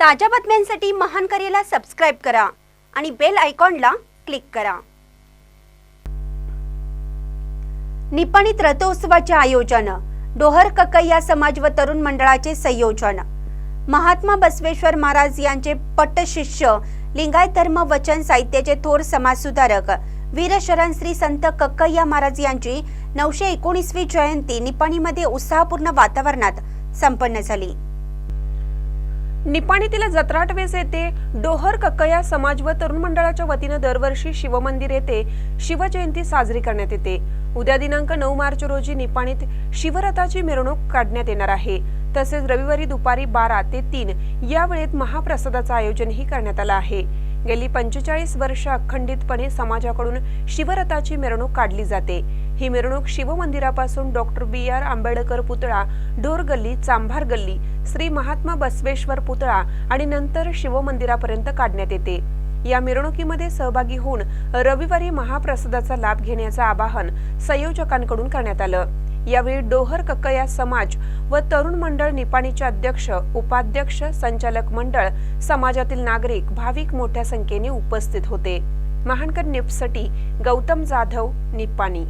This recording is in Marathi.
ताज्या बातम्यांसाठी महान करेला सबस्क्राईब करा आणि बेल आयकॉनला क्लिक करा. निपाणीत रथोत्सवाचे आयोजन डोहर कक्कय्या समाज व तरुण मंडळाचे संयोजन. महात्मा बसवेश्वर महाराज यांचे पट्टशिष्य लिंगायत धर्म वचन साहित्याचे थोर समाजसुधारक वीरशरण श्री संत कक्कय्या महाराज यांची नऊशे एकोणीसवी जयंती निपाणीमध्ये उत्साहपूर्ण वातावरणात संपन्न झाली. निपाणीतील जत्राटवेस येथे डोहर कक्कया समाज व तरुण मंडळाच्या वतीनं दरवर्षी शिवमंदिर येथे शिवजयंती साजरी करण्यात येते. उद्या दिनांक नऊ मार्च रोजी निपाणीत शिवरथाची मिरवणूक काढण्यात येणार आहे. तसेच रविवारी दुपारी बारा ते तीन या वेळेत महाप्रसादाचं आयोजनही करण्यात आलं आहे. गेली पंचेचाळीस वर्ष अखंडितपणे समाजाकडून शिवरथाची मिरवणूक काढली जाते. ही मिरवणूक शिवमंदिरापासून डॉक्टर बी. आर. आंबेडकर पुतळा ढोर गल्ली चांभार गल्ली श्री महात्मा बसवेश्वर पुतळा आणि नंतर शिवमंदिरापर्यंत काढण्यात येते. या मिरवणुकीमध्ये सहभागी होऊन रविवारी महाप्रसादाचा लाभ घेण्याचं आवाहन संयोजकांकडून करण्यात आलं. यावेळी डोहर कक्कया समाज व तरुण मंडळ निपाणीचे अध्यक्ष उपाध्यक्ष संचालक मंडळ समाजातील नागरिक भाविक मोठ्या संख्येने उपस्थित होते. महानकर निपसटी गौतम जाधव निपाणी.